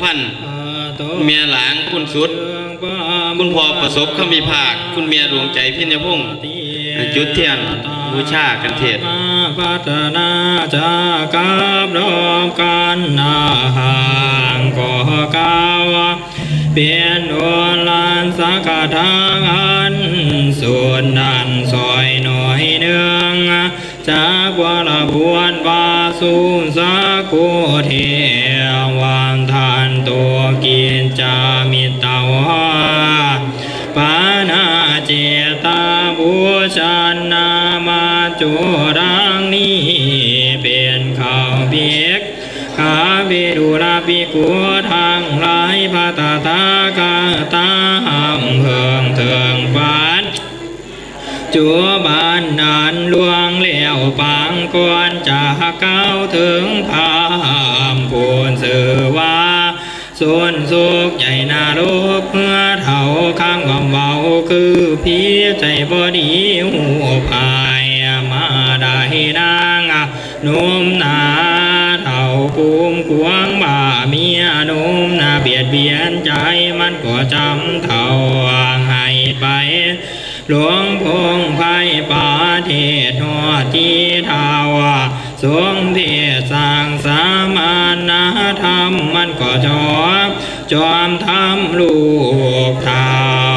พันเมียหลางคุณสุด คุณพ่อประสบขมีภาค คุณเมียดวงใจพิญญพงศ์จุดเทียนบูชากันเทศพัฒนาจากาบรอบกันนาห่างก่อเก้าวเปลี่ยนโอนลานสักทางอันส่วนดันซอยหน่อยเนืองจากวรบวนบาสูสักกุเท ข้าวิดุราปิกุทางหลายพาตาตากาตาหังเพิงเถิงฟานจัวบานนานลวงเหลวปางกวนจะก้าวถึงพามพูนสือว่าส่วนสุขใหญ่นาลูกเมื่อเท่าข้างความเบาคือพี่ใจบอดีหูพายมาได้นางนุ่มนา ภูมิกวางบ่ามียนุ่มนาเบียดเบียนใจมันก็จำเท่าให้ไป หลวงพงไพปาเทศหัวที่ทาวาสวงเทสร้างสามานาธรรมมันก็จอมจอมทำลูกทา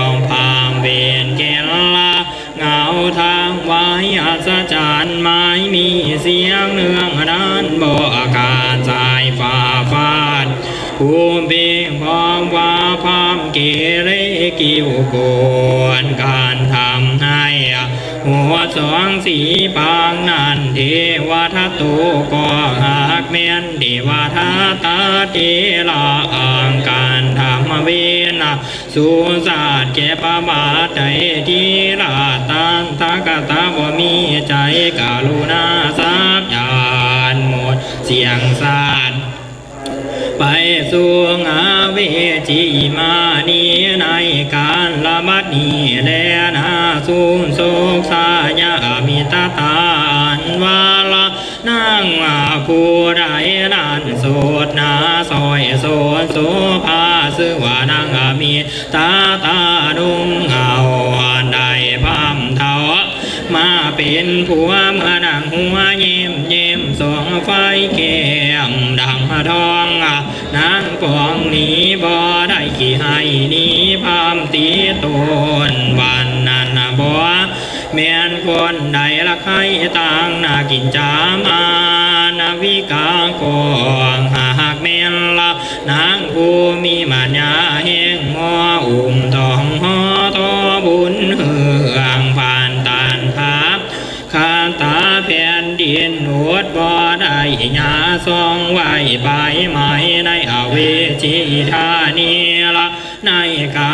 วพามเวียนเกลละเงาทางไว้อัศจรรย์ไม้มีเสียงเนืองนั้นบอกาศ ภูมิเพียงพร้อมว่าพร้อมเกเรกิวกวนการทำให้หัวสองสีปางนั้นเทวทัตโตก็หากแม่นเทวทัตตาเทลาอ่างการทำเวนะสุสาสแกประมาทใจที่ราตันตากตาบ่มีใจกรุณาสักยานหมดเสียงสาด ไปสู่งาเวจีมานีในการละบัดนีแลนาสูงโศกสายามิตาตานวาละนางอาผู้ใดนั้นโสดนาซอยโสดโสภาสวานางอามีตาตาดุงเอาอันใดพามเทามาเป็นผัวเมื่อดังหัวเยี่ยมเยี่ยมสองไฟแก้ นี้บ่ได้กี่ให้นี้พามตีตนวันนั้นบ่แม่นคนใดละใครต่างนากินจามานาวิกากองหากแม่นละนางผู้มีมัญญาแห่งมออุ่มทองหอทอบุญเฮืองผ่านตานทับข้าตาแผ่นดินหนวดบ่ ทรงไว้ใบไม้ในอเวจีธานีละในกา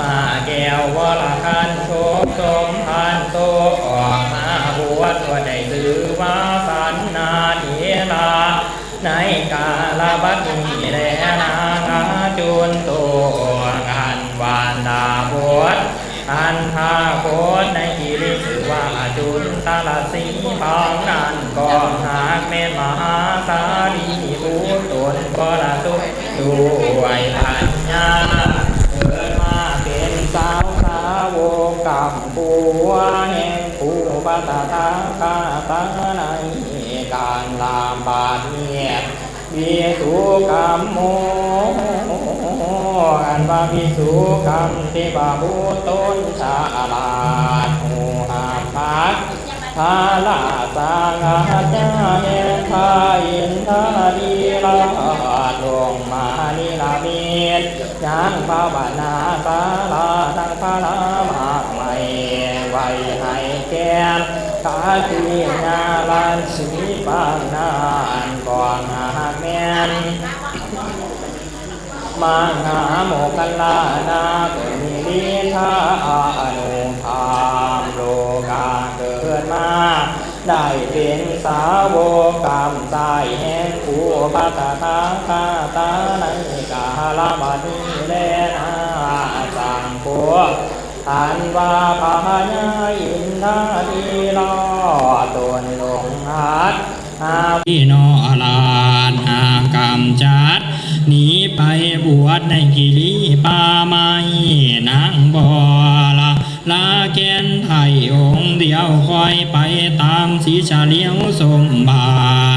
มาแก้ววรคันโชคสมพันโตออกมาบวชว่าได้ถือว่าสันนาเทลาในกาลบัดนี้แลนางาจุนตัวอันวานดาบวชอันพาโคตในกิริสือว่าจุนตาลสีพองนั้นก็หากเมนมหาสาลีบุตนก็ละตุด้วยปัญญาเกิดมาเป็นสาวสาวกกับ ปัวแห่งปูปัตตาคาตาในการลามบาดเนียวิสุกรรมโมอันว่าพิสุกรรมที่บาบุต้นชาลาดหูหาพักพาลาสางาจาเนทาอินทาดีลาดลงมานิลาเมียนยางพาบานาสาลาทังพาลามากม่ไว้ ให้แก่กาตีนาลันสีปานานก่อนหาแม่นมหาโมกขลานาตุนิริวิทาอนุภาพโลกาเกิดมา ได้เป็นสาวกกรรมตายแห่งผู้ปัตตาคาตาในกาลบันีแลนาสังโฆ อันว่าพญาอินทาดีรอตุนลงหัดอาพี่นอลานหากรรมจัดหนีไปบวชในกิริปาไม้นางบอละลาแกนไทยองเดียวคอยไปตามสีชาเลี้ยวสมบา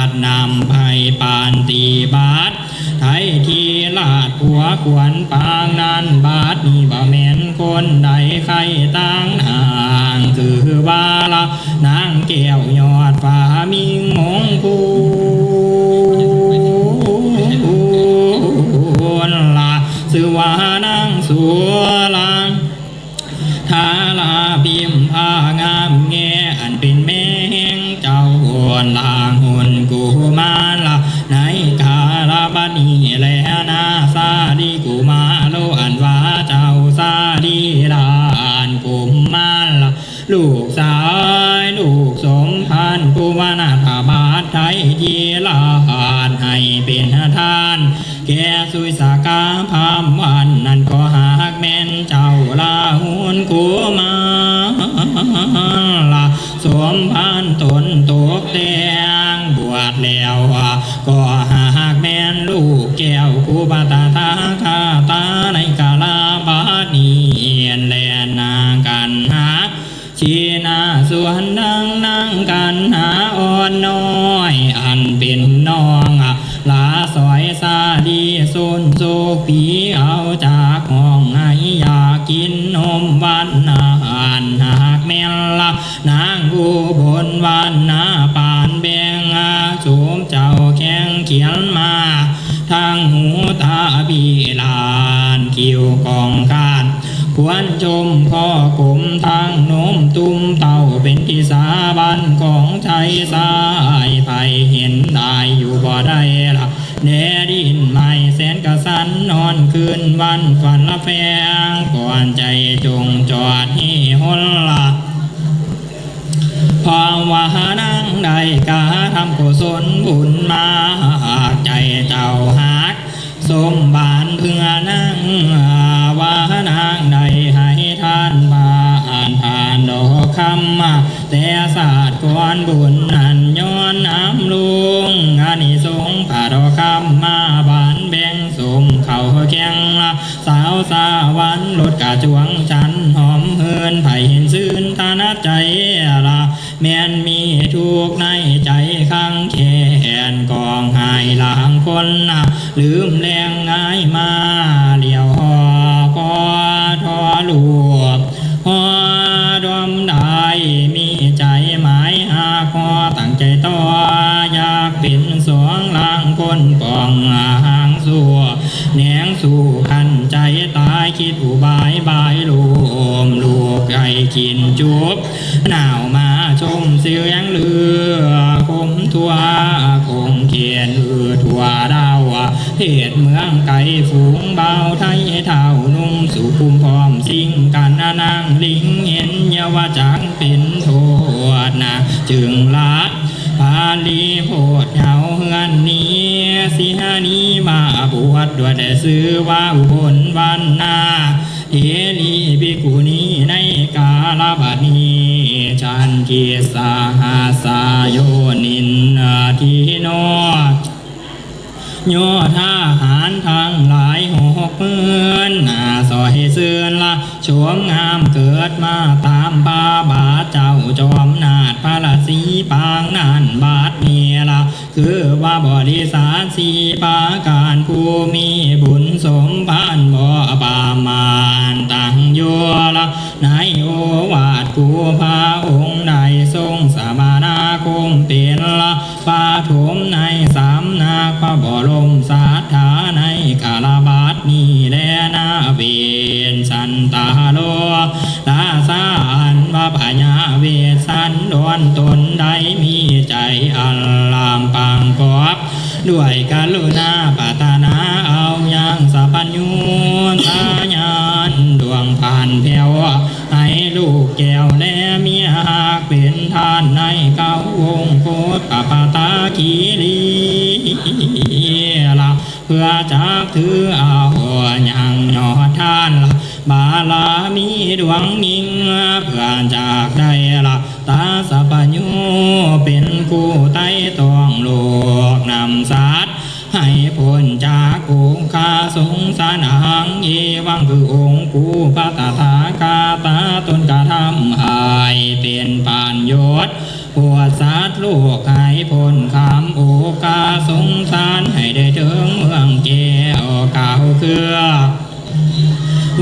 ทนำไผ่ปานตีบาท ไทยทีลาดหัวขวนปางนั้นบาทนี่บ่แม่นคนใดใครตั้งนางคือว่าละนางแก้วยอดฟ้ามิงมงคูนละสือว่านางสัว ลูกสายลูกสมพันธ์ผู้วนาถาบาทไทยยีลาหานให้เป็นทาน แก่สุยสากาพามวัน นั่นก็หากแม่นเจ้าลาหุนกูมาาหานหากแม่นละนางกูบนวันนาปานแบงอาสูมเจ้าแข้งเขียนมาทางหูตาบีลานคิวกองคานควรชมพ่อกลมทางโน้มตุ้มเต่าเป็นที่สาบันของไทยสายไผเห็นได้อยู่บ่ได้ละ แดดินไม่แสนกระสันนอนคืนวันฝันละแฟงก่อนใจจงจอดให้หนละพอว่านั่งได้กาทำกุศลบุญมาหากใจเจ้าหักสมบานเพื่อนั่งวานางใดให้ท่านมาอ่านผ่านดอกคำมาแต่ศาสตร์ก่อนบุญนั้นย้อนน้ำลุ สาวสาวันรถกะจวงฉันหอมเฮินไผ่เห็นซื่นตานัดใจละแม่นมีทุกในใจข้างแขนกองหายหลังคนนะลืมแรงง่ายมาเลี้ยวหอพอทอลูบหอดอมได้มีใจหมายหาพอตั้งใจต่ออยากเป็นสองลางคนปองห่างสัว แหนงสู่ขันใจตายคิดอุบายบายลูมลูกไก่กินจุบหนาวมาชมเสียงเรือคมทัวคงเขียนเอือทัวดาวเหตุเมืองไก่ฝูงเบาไทยเท่านุ่มสุขุมพร้อมสิ่งกันนางลิงเห็นเยาวจังเป็นโทษนะจึงละพาลีโพดเหาเฮือนนี้ สิหานี้มาบวชด้วยแต่ซื้อว่าอุบลวันนาเอลีบิกุนีในกาลบัดนีชันเกีสาหาสายโยนินาทีโนโยธาหารทางหลายหกเมื่อนนาซอยเสื่อนละชวมงามเกิดมาตามบาบาเจ้าจอมนาดพระราศีปางนานบาทเมียละ คือว่าบริสารสีปาการผู้มีบุญสมพานบ่ปามานตังโยละในโอวาทกูพาองค์ใดทรงสมานาคมเตียนละปาถมในสามนาคพระบรมสาธาในกาลบา เลนาเวียนสันตาโลลาสาอันวะปัญญาเวสันดวนตนใดมีใจอัลลามปังกอบด้วยกาลุณาปัตนาเอาอย่างสัพญูตาญาณดวงผ่านแผ่วให้ลูกแก้วและเมียหากเป็นทานในเก้าวงโคตปปาตาคีรีละเพื่อจากถือ ลามีดวงยิ่งเพื่อจากได้ละตาสัพญูเป็นคู่ไต้ตองโลกนำสัตว์ให้พ้นจากกุคาสงสารหังเยวังคือองค์กูพระตถาคาตาตนกระทำหายเป็นปานยศปวดสัตว์โลกให้พ้นคำโอกาสงสารให้ได้ถึงเมืองเจ้าเก่าเครือ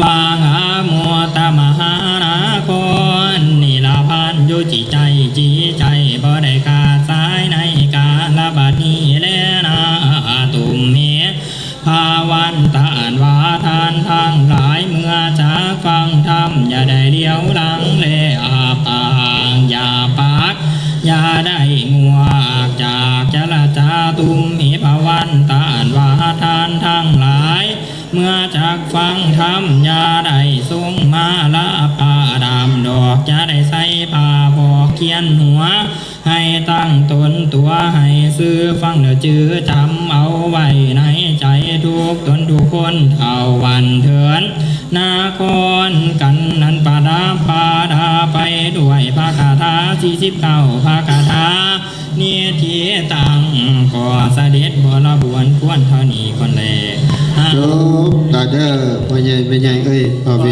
วาหามัวตมหานาคนนิลาพันยุจิใจจีใจบ่ได้ขาดสายในกาลบัดนี้แลนาตุมเมภาวันตานวาทานทางหลายเมื่อจากฟังธรรมอย่าได้เลี้ยวหลังเลอาปางอย่าปากอย่าได้ ฟังธรรมยาได้ทรงมาละผ้าดำดอกอย่าได้ใส่ผ้าบอกเขียนหัว ให้ตั้งตนตัวให้ซื้อฟังเดี๋ยวจื้อจำเอาไว้ในใจทุกตนทุกคนเท่าวันเถินนาคอนกันนันปาดาปาดาไปด้วยภาคาถาสี่สิบเก้าภาคาถาเนียทีตังก่อเสด็จบรบวนควรเท่านี้คนแล เด้อพ่อใหญ่แม่ใหญ่เอ้ยพ่อเว